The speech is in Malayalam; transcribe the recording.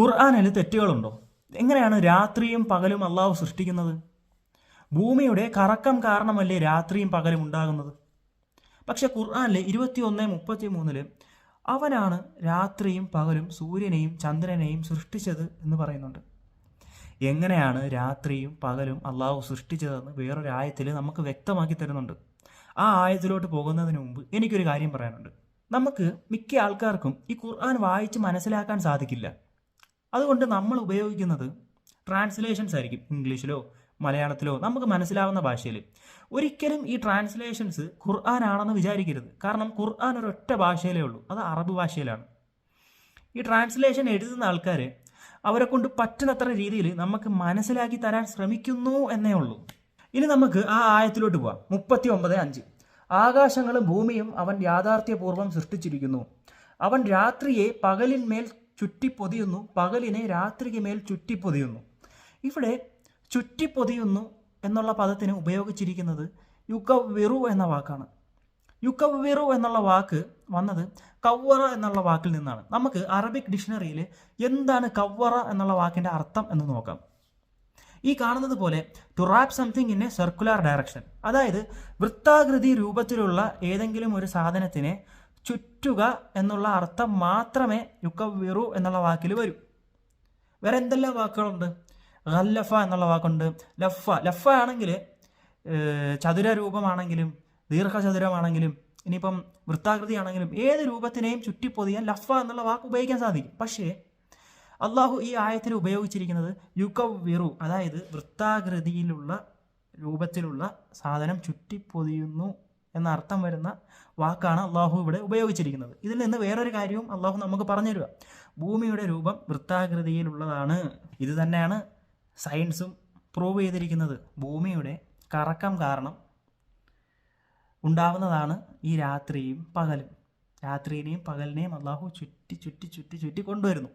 ഖുർആാനിൽ തെറ്റുകളുണ്ടോ? എങ്ങനെയാണ് രാത്രിയും പകലും അള്ളാഹു സൃഷ്ടിക്കുന്നത്? ഭൂമിയുടെ കറക്കം കാരണമല്ലേ രാത്രിയും പകലും ഉണ്ടാകുന്നത്? പക്ഷെ ഖുർആാനിലെ ഇരുപത്തി ഒന്ന് മുപ്പത്തി മൂന്നിൽ അവനാണ് രാത്രിയും പകലും സൂര്യനെയും ചന്ദ്രനെയും സൃഷ്ടിച്ചത് എന്ന് പറയുന്നുണ്ട്. എങ്ങനെയാണ് രാത്രിയും പകലും അള്ളാഹു സൃഷ്ടിച്ചതെന്ന് വേറൊരു ആയത്തിൽ നമുക്ക് വ്യക്തമാക്കി തരുന്നുണ്ട്. ആ ആയത്തിലോട്ട് പോകുന്നതിന് മുമ്പ് എനിക്കൊരു കാര്യം പറയാനുണ്ട്. നമുക്ക് മിക്ക ആൾക്കാർക്കും ഈ ഖുർആൻ വായിച്ച് മനസ്സിലാക്കാൻ സാധിക്കില്ല. അതുകൊണ്ട് നമ്മൾ ഉപയോഗിക്കുന്നത് ട്രാൻസ്ലേഷൻസ് ആയിരിക്കും. ഇംഗ്ലീഷിലോ മലയാളത്തിലോ നമുക്ക് മനസ്സിലാവുന്ന ഭാഷയിൽ. ഒരിക്കലും ഈ ട്രാൻസ്ലേഷൻസ് ഖുർആൻ ആണെന്ന് വിചാരിക്കരുത്. കാരണം ഖുർആൻ ഒരു ഒറ്റ ഭാഷയിലേ ഉള്ളൂ. അത് അറബ് ഭാഷയിലാണ്. ഈ ട്രാൻസ്ലേഷൻ എഴുതുന്ന ആൾക്കാർ അവരെ കൊണ്ട് പറ്റുന്നത്ര രീതിയിൽ നമുക്ക് മനസ്സിലാക്കി തരാൻ ശ്രമിക്കുന്നു എന്നേ ഉള്ളൂ. ഇനി നമുക്ക് ആ ആയത്തിലോട്ട് പോവാം. മുപ്പത്തി ഒമ്പത് അഞ്ച്. ആകാശങ്ങളും ഭൂമിയും അവൻ യാഥാർത്ഥ്യപൂർവം സൃഷ്ടിച്ചിരിക്കുന്നു. അവൻ രാത്രിയെ പകലിന്മേൽ ചുറ്റിപ്പൊതിയുന്നു. പകലിനെ രാത്രിക്ക് മേൽ ചുറ്റിപ്പൊതിയുന്നു. ഇവിടെ ചുറ്റിപ്പൊതിയുന്നു എന്നുള്ള പദത്തിന് ഉപയോഗിച്ചിരിക്കുന്നത് യുഗവിറു എന്ന വാക്കാണ്. യുക്കവിറു എന്നുള്ള വാക്ക് വന്നത് കവ്വറ എന്നുള്ള വാക്കിൽ നിന്നാണ്. നമുക്ക് അറബിക് ഡിക്ഷണറിയിൽ എന്താണ് കവ്വറ എന്നുള്ള വാക്കിന്റെ അർത്ഥം എന്ന് നോക്കാം. ഈ കാണുന്നത് പോലെ to wrap something in a circular direction അതായത് വൃത്താകൃതി രൂപത്തിലുള്ള ഏതെങ്കിലും ഒരു സാധനത്തിനെ ചുറ്റുക എന്നുള്ള അർത്ഥം മാത്രമേ യുക്കവിറു എന്നുള്ള വാക്കിൽ വരൂ. വേറെ എന്തെല്ലാം വാക്കുകളുണ്ട്? ഖല്ലഫ എന്നുള്ള വാക്കുണ്ട്. ലഫ ലഫ ആണെങ്കിൽ ചതുര രൂപമാണെങ്കിലും ദീർഘചതുരമാണെങ്കിലും ഇനിയിപ്പം വൃത്താകൃതിയാണെങ്കിലും ഏത് രൂപത്തിനെയും ചുറ്റിപ്പൊതിയാൻ ലഫ എന്നുള്ള വാക്ക് ഉപയോഗിക്കാൻ സാധിക്കും. പക്ഷേ അള്ളാഹു ഈ ആയത്തിൽ ഉപയോഗിച്ചിരിക്കുന്നത് യുക്കവിറു അതായത് വൃത്താകൃതിയിലുള്ള രൂപത്തിലുള്ള സാധനം ചുറ്റിപ്പൊതിയുന്നു എന്ന അർത്ഥം വരുന്ന വാക്കാണ് അള്ളാഹു ഇവിടെ ഉപയോഗിച്ചിരിക്കുന്നത്. ഇതിൽ നിന്ന് വേറൊരു കാര്യവും അള്ളാഹു നമുക്ക് പറഞ്ഞു തരിക ഭൂമിയുടെ രൂപം വൃത്താകൃതിയിലുള്ളതാണ്. ഇത് തന്നെയാണ് സയൻസും പ്രൂവ് ചെയ്തിരിക്കുന്നത്. ഭൂമിയുടെ കറക്കം കാരണം ഉണ്ടാവുന്നതാണ് ഈ രാത്രിയും പകലും. രാത്രിയിനെയും പകലിനെയും അള്ളാഹു ചുറ്റി ചുറ്റി ചുറ്റി ചുറ്റി കൊണ്ടുവരുന്നു.